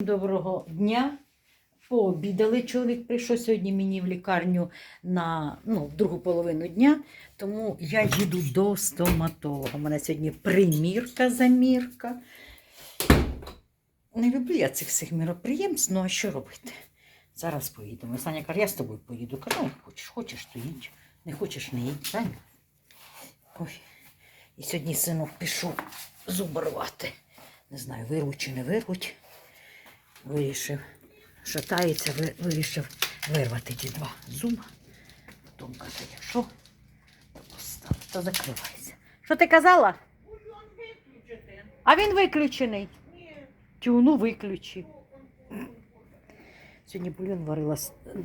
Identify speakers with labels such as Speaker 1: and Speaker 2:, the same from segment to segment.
Speaker 1: Доброго дня. Пообідали. Чоловік прийшов сьогодні мені в лікарню на ну, другу половину дня, тому я їду до стоматолога. У мене сьогодні примірка, замірка. Не люблю я цих всіх міроприємств, ну а що робити? Зараз поїдемо. Саня каже, я з тобою поїду. Кажу, «Ну, хочеш, хочеш, то їдь. Не хочеш, не їдь. Правильно? Ой. І сьогодні синок пішов зубирвати. Не знаю, вирвуть чи не вирвуть. Вирішив, шатається, ви- вирішив вирвати ті два зуба. Потім каже, якщо то постав, то. Що ти казала? А він виключений. Тю, ну виключи. Сьогодні бульон варила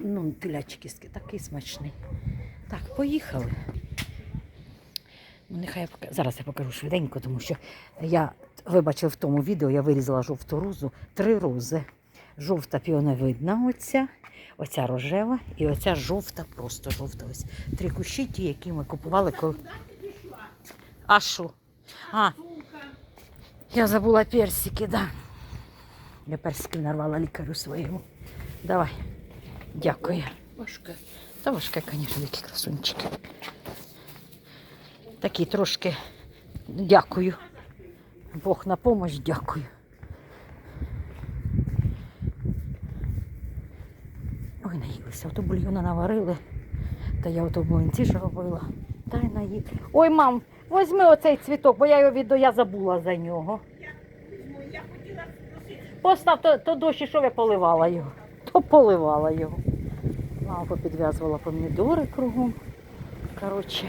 Speaker 1: ну, телячі кістки, такий смачний. Так, поїхали. Ну, нехай я пока... Зараз я покажу швиденько, тому що я вибачив в тому відео, я вирізала жовту розу, три рози. Жовта піоновидна оця, оця рожева і оця жовта, просто жовта. Ось три кущі, ті, які ми купували. Коли... А що? А, я забула персики, да. Я персиків нарвала лікарю своєму. Давай. Дякую. Важке. Та важке, звісно, які красунчики. Такі трошки дякую. Бог на помощь, дякую. Ой, наїлися. Ото бульйона наварили. Та я ото млинці ж робила. Та й наїли. Ой, мам, візьми оцей цвіток, бо я його віддаю, я забула за нього. Постав, то, то дощі, що я поливала його. То поливала його. Мама попідв'язувала помідори кругом. Коротше.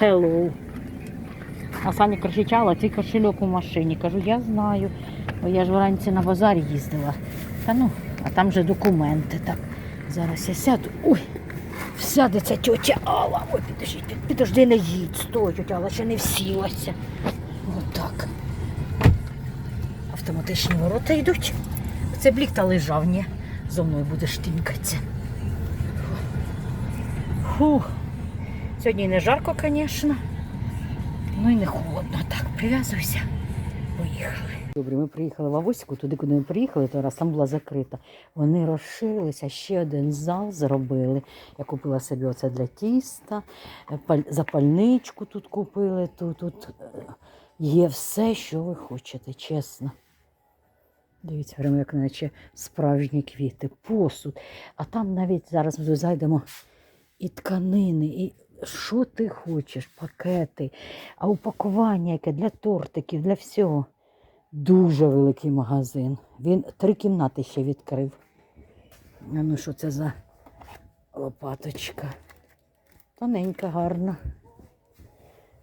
Speaker 1: Hello. А Саня кричала, твій кошельок у машині. Кажу, я знаю. Бо я ж вранці на базар їздила. Та ну, а там же документи. Так. Зараз я сяду. Ой, сядеться тьотя Алла. Ой, підожди, підожди, не їдь. Стой, тьотя Алла ще не всілася. Отак. Автоматичні ворота йдуть. Це блік та лежав, ні. Зо мною будеш тинькатися. Фух. Сьогодні не жарко, звісно. Ну і не холодно. Так, прив'язуйся. Поїхали. Добре, ми приїхали в Авоську, туди, куди ми приїхали, то раз там була закрита. Вони розширилися, ще один зал зробили. Я купила собі оце для тіста, запальничку тут купили. Тут, тут е, є все, що ви хочете, чесно. Дивіться, прямо як наче справжні квіти, посуд. А там навіть зараз ми зайдемо і тканини, і що ти хочеш, пакети, а упакування яке для тортиків, для всього. Дуже великий магазин. Він три кімнати ще відкрив. Ну що це за лопаточка? Тоненька, гарна.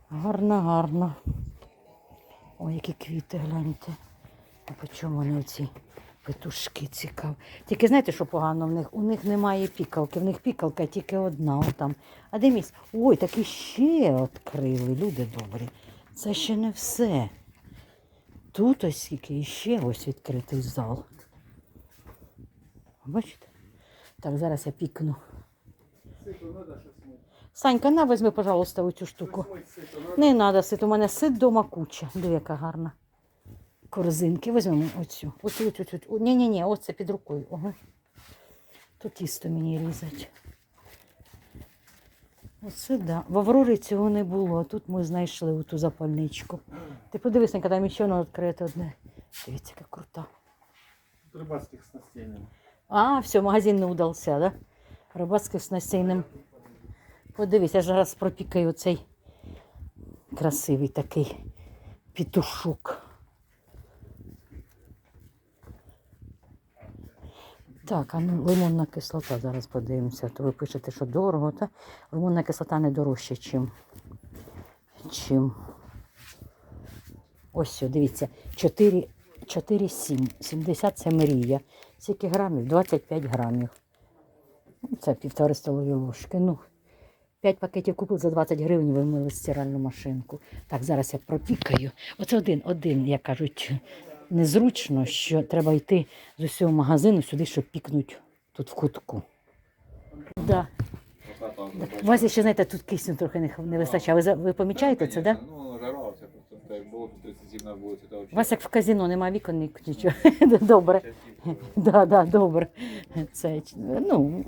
Speaker 1: Гарна, гарна. Ой, які квіти гляньте. А по чому вони оці петушки цікаві? Тільки знаєте, що погано в них? У них немає пікалки, в них пікалка тільки одна. Отам. А де місць? Ой, так і ще відкрили, люди добрі. Це ще не все. Тут ось скільки іще ось відкритий зал. Бачите? Так, зараз я пікну. Санька, на візьми, пожалуйста, оцю штуку. Не треба сит, у мене сит дома куча. Диви, яка гарна. Корзинки. Візьмемо оцю. Оцю, оцю, оцю. Ні, ні, ні, оце під рукою. Ага. Тут тісто мені різать. Оце да. В Аврорі цього не було, а тут ми знайшли ту запальничку. Ти подивись, Ненька, там ще воно відкрите одне. Дивіться, яка крута.
Speaker 2: рыбацких снастей.
Speaker 1: А, все, магазин не удався, да? Рибацьким снастейним. Подивись, я ж зараз пропікаю цей красивий такий петушок. Так, а ну лимонна кислота, зараз подивимося. То ви пишете, що дорого, та лимонна кислота не дорожча, чим. чим. Ось, все, дивіться, 4, 4,7. 70 це мрія. Скільки грамів? 25 грамів. Ну, Це півтори столові ложки. Ну, 5 пакетів купив за 20 гривень, вимили стиральну машинку. Так, зараз я пропікаю. Оце один, один, як кажуть, незручно, що треба йти з усього магазину сюди, щоб пікнути тут в кутку. Да.
Speaker 3: Забачив.
Speaker 1: У вас ще, знаєте, тут кисню трохи не, не вистачає. Ви, ви помічаєте це, так? Да?
Speaker 3: Ну, жара, це просто так було, 37 на вулиці, то
Speaker 1: У вас як в казино немає вікон, ні- нічого. Добре. Да, да, добре. Це, ну,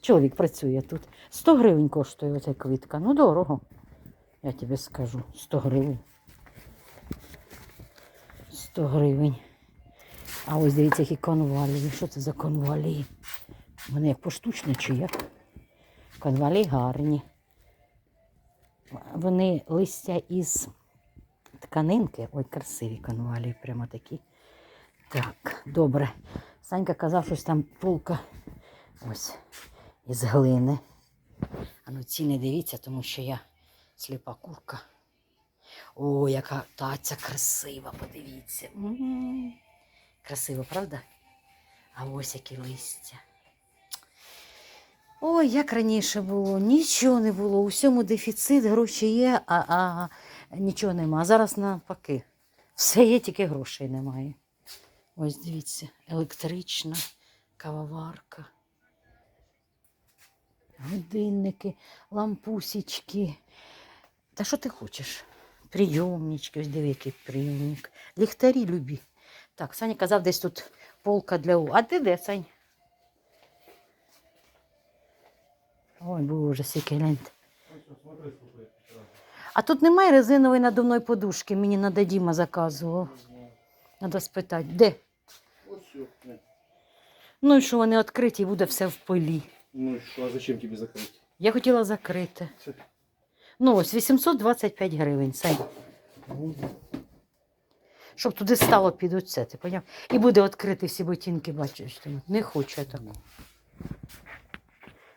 Speaker 1: чоловік працює тут. 100 гривень коштує оця квітка. Ну, дорого. Я тобі скажу. 100 гривень. 100 гривень. А ось дивіться, які конвалії. Що це за конвалії? Вони як поштучно чи як? Конвалії гарні. Вони листя із тканинки. Ой, красиві конвалії, прямо такі. Так, добре. Санька казав, що там полка ось із глини. А ну ціни дивіться, тому що я сліпа курка. О, яка таця красива, подивіться. М. Красиво, правда? А ось які листя. Ой, як раніше було, нічого не було, у всьому дефіцит, гроші є, а, а нічого нема. А зараз навпаки. Все є, тільки грошей немає. Ось дивіться, електрична кавоварка, годинники, лампусічки. Та що ти хочеш? Прийомнички, ось диви, який прийомник. Ліхтарі любі. Так, Саня казав, десь тут полка для у. А ти де, Сань? Ой, боже, скільки гляньте. А тут немає резинової надувної подушки, мені надо Діма заказував. Надо спитати, де? Ну і що вони відкриті, і буде все в пилі.
Speaker 2: Ну и что, а зачем тебе закрыть?
Speaker 1: Я хотіла закрити. Ну, ось 825 гривень, Сань. Щоб туди стало під оце, ти поняв? І буде відкрити всі ботинки, бачиш. ти. Не хочу я таку.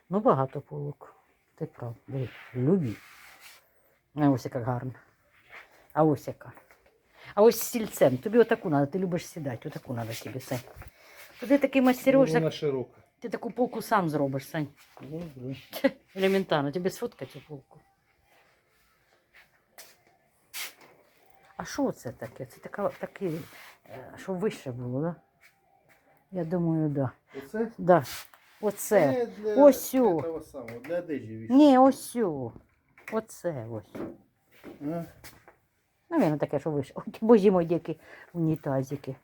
Speaker 1: Ну, багато полок. Ти прав. Диви, Любі. А ось яка гарна. А ось яка. А ось з стільцем. Тобі отаку треба, ти любиш сідати, отаку треба тобі, Сань. То ти такий мастериш,
Speaker 2: Ну, Вона широка.
Speaker 1: ти таку полку сам зробиш, Сань.
Speaker 2: Добре.
Speaker 1: Елементарно, тобі сфоткати цю полку. А що це таке? Це така, таке, е, що вище було, да? Я думаю, да.
Speaker 2: Оце?
Speaker 1: Да. Оце.
Speaker 2: Це для
Speaker 1: Ось
Speaker 2: этого самого, для одежі вішати.
Speaker 1: Ні, ось. Оце ось.
Speaker 2: А?
Speaker 1: Навірно, таке, що вище. Ой, боже мой, які унітазики.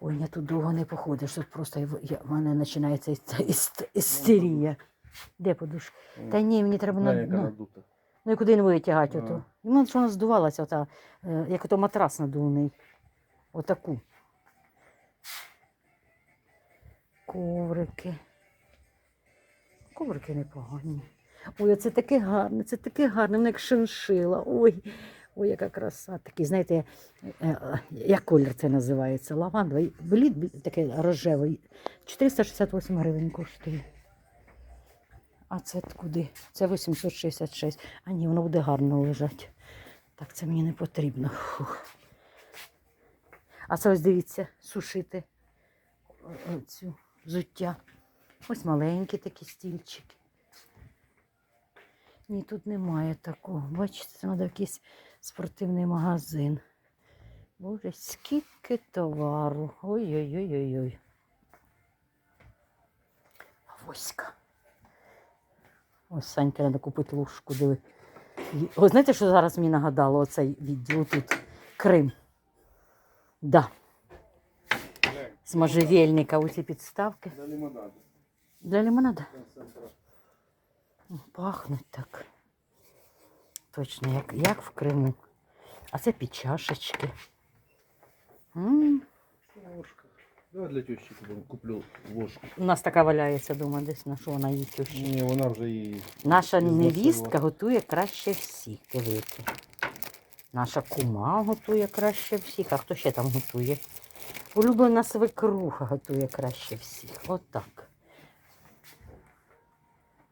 Speaker 1: Ой, я тут довго не походиш, тут просто я, я, в мене починається іс- іс- істерія. Де подушка? Та ні, мені треба на,
Speaker 2: Глянь, яка надута.
Speaker 1: Ну і куди не витягати
Speaker 2: А.
Speaker 1: ото. І мене що вона здувалася, ота, е, як ото матрас надувний. Отаку. Коврики. Коврики непогані. Ой, оце таке гарне, це таке гарне, воно як шиншила. Ой, ой, яка краса. Такий, знаєте, е, е, як колір це називається? Лавандовий. Блід такий рожевий. 468 гривень коштує. А це куди? Це 866. А ні, воно буде гарно лежати. Так, це мені не потрібно. Фух. А це ось дивіться, сушити цю взуття. Ось маленькі такі стільчики. Ні, тут немає такого. Бачите, це треба якийсь спортивний магазин. Боже, скільки товару. Ой-ой-ой-ой-ой. Авоська. Ось Санька треба купити ложку, диви. О, знаєте, що зараз мені нагадало оцей відділ тут? Крим. Да. З можжевельника оці підставки.
Speaker 2: Для лимонаду.
Speaker 1: Для лимонаду. Пахнуть так. Точно, як, як в Криму. А це під чашечки. М,
Speaker 2: Ложка. Давай для тещи куплю- ложку.
Speaker 1: У нас така валяється дома десь, на що вона їсть ще.
Speaker 2: Ні, вона вже і...
Speaker 1: Наша невістка готує краще всіх. Дивіться. Наша кума готує краще всіх. А хто ще там готує? Улюблена свекруха готує краще всіх. Отак.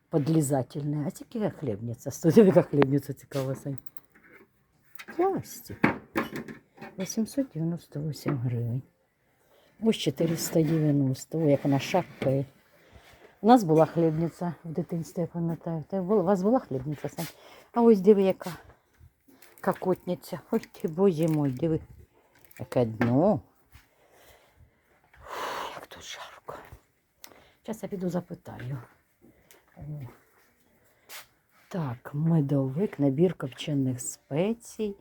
Speaker 1: Подлізательне. А тільки хлібниця. Стоїть, яка хлібниця цікава, Сань. Пластик. 898 гривень. Ось 490. Ой, як вона шапкає. У нас була хлібниця в дитинстві, я пам'ятаю. У вас була хлібниця, Сань? А ось диви, яка какотниця. Ой ти, боже мой, диви. Яке дно. Фу, Як тут жарко. Зараз я піду запитаю. О. Так, медовик, набір копчених спецій.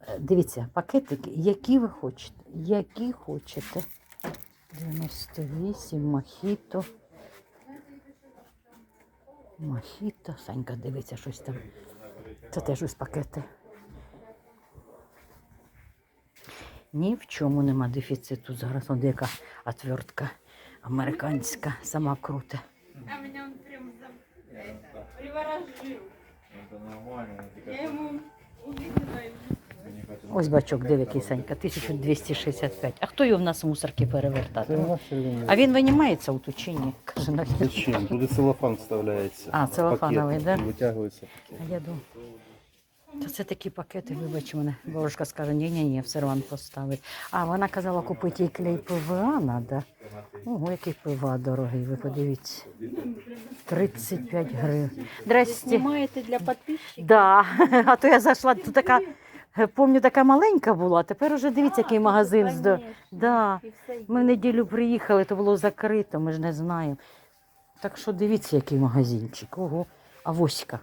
Speaker 1: Е, Дивіться, пакетики, які ви хочете, які хочете. 98, мохіто. Мохіто. Санька дивиться щось там. Це теж ось пакети. Ні в чому нема дефіциту зараз. От яка отвертка американська, сама крута.
Speaker 4: А меня он прям.
Speaker 3: Це нормально,
Speaker 4: Я ему увидела.
Speaker 1: Ось бачок, диви, який Санька, 1265. А хто його в нас в мусорки перевертати? А він винімається у ту чи ні? Каже, на
Speaker 2: Зачем? Туди целофан вставляється.
Speaker 1: А, целофановий,
Speaker 2: Пакет
Speaker 1: да?
Speaker 2: Витягується.
Speaker 1: А я думаю. Та це такі пакети, вибач мене. Бабушка скаже, ні, ні, ні, в сервант поставить. А вона казала купити їй клей ПВА треба. Ого, який ПВА дорогий, ви подивіться. 35 гривень. Здрасте.
Speaker 4: Снимаете для подписчиков?
Speaker 1: Да. А то я зайшла, тут така, помню, така маленька була, тепер уже дивіться, який магазин. Здо... Да. Ми в неділю приїхали, то було закрито, ми ж не знаємо. Так що дивіться, який магазинчик. Ого, а воська.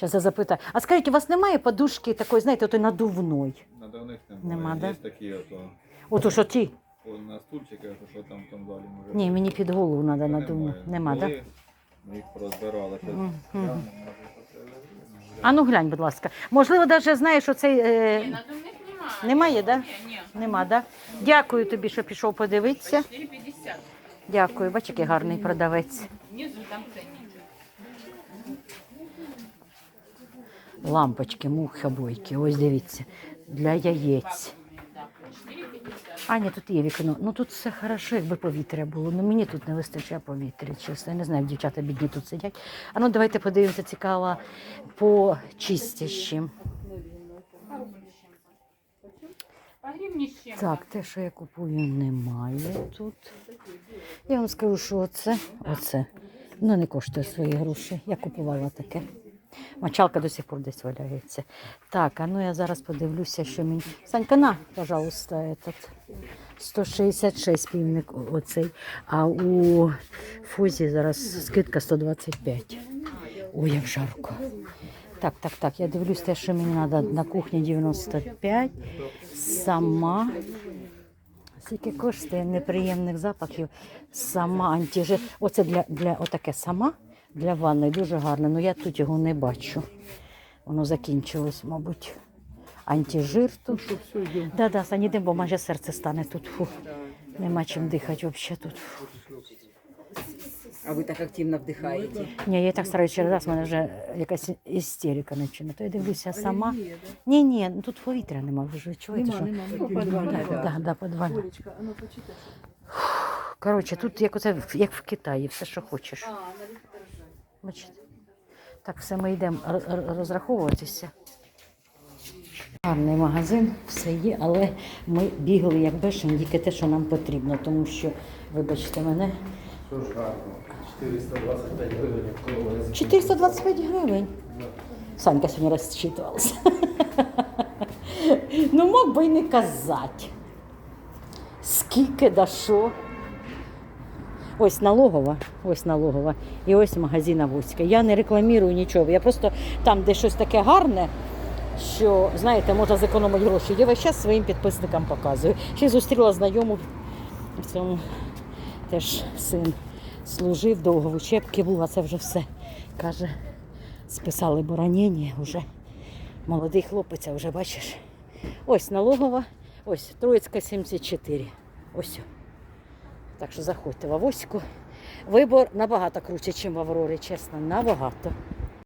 Speaker 1: Зараз я запитаю. А скажіть, у вас немає подушки такої, знаєте, ото надувної?
Speaker 3: Надавних
Speaker 1: Нема,
Speaker 3: немає.
Speaker 1: да?
Speaker 3: Є такі ото.
Speaker 1: Ото що ті?
Speaker 3: о, На стульчиках, що там в тому залі може.
Speaker 1: Ні, мені під голову треба надувну. Нема, так?
Speaker 3: Були, Ми їх розбирали. Щас
Speaker 1: А ну глянь, будь ласка. Можливо, навіть знаєш, що цей. Е...
Speaker 4: надувных немає.
Speaker 1: Немає, да?
Speaker 4: Не, не.
Speaker 1: Нема, так? Да? Дякую тобі, що пішов подивитися.
Speaker 4: 4,50.
Speaker 1: Дякую, бач, який гарний продавець.
Speaker 4: Внизу там.
Speaker 1: Лампочки, мухобойки, ось дивіться, для яєць.
Speaker 4: Да. 4,50.
Speaker 1: А, ні, тут є вікно. Ну тут все хорошо, якби повітря було. Ну мені тут не вистачає повітря, чесно. Я не знаю, дівчата бідні тут сидять. А ну давайте подивимося, цікаво, по чистящим. Так, те, що я купую, немає тут. Я вам скажу, що оце, оце, ну не коштує свої гроші. Я купувала таке. Мочалка до сих пор десь валяється. Так, а ну я зараз подивлюся, що мені. Санька, на, пожалуйста, этот. 166 півник оцей, а у Фузі зараз скидка 125. Ой, як жарко. Так, так, так, я дивлюсь те, що мені треба на кухні 95. Сама. Скільки коштує неприємних запахів. Сама антижир. Оце для, для отаке сама для ванної дуже гарне. Ну я тут його не бачу. Воно закінчилось, мабуть. Антижир тут. Да, да, Саня, бо майже серце стане тут. Фу. Нема чим дихати взагалі тут. Фу.
Speaker 5: А ви так активно вдихаєте?
Speaker 1: Ні, я так стараюся через раз, в мене вже якась істерика починає. То я дивлюся сама. Ні, ні, ну тут повітря нема, ви ж відчуєте, що?
Speaker 5: Ну,
Speaker 1: Да,
Speaker 5: да.
Speaker 1: Коротше, тут як оце як в Китаї, все, що хочеш. Бачите? Так, все ми йдемо розраховуватися. Гарний магазин, все є, але ми бігли як бешені, тільки те, що нам потрібно, тому що, вибачте мене,
Speaker 2: Що ж гарно. 425 гривень, як коло
Speaker 1: 425 гривень. Санька сьогодні розчитувалася. ну, мог би й не казати. Скільки да що. Ось налогова, ось налогова, і ось магазин Авоська. Я не рекламірую нічого. Я просто там, де щось таке гарне, що, знаєте, можна зекономити гроші. Я весь час своїм підписникам показую. Ще зустріла знайому в цьому теж син служив, довго в учебці був, а це вже все. Каже, списали боронення вже. Молодий хлопець, а вже бачиш. Ось налогова, ось Троїцька 74. Ось. Так що заходьте в Авоську. Вибор набагато круче, ніж в Аврорі, чесно, набагато.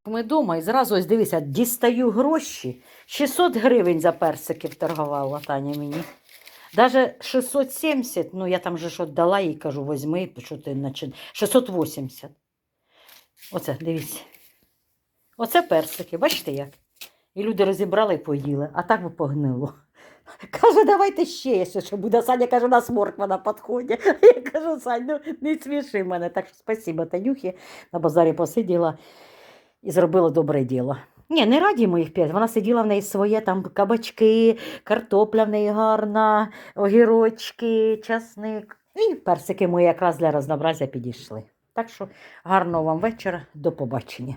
Speaker 1: Ми вдома і зразу ось дивися, дістаю гроші. 600 гривень за персики вторгувала Таня мені. Даже 670, ну я там же що дала їй кажу, возьми, що ти начи... 680. Оце, дивіться. Оце персики, бачите як? І люди розібрали і поїли, а так би погнило. Каже, давайте ще якщо що буде. Саня каже, у нас морква на підході. Я кажу, Сань, ну не сміши мене. Так що спасибо Танюхі. На базарі посиділа і зробила добре діло. Ні, не раді моїх п'ять. Вона сиділа в неї своє там кабачки, картопля в неї гарна, огірочки, часник. І персики мої якраз для разнообразя підійшли. Так що гарного вам вечора, до побачення.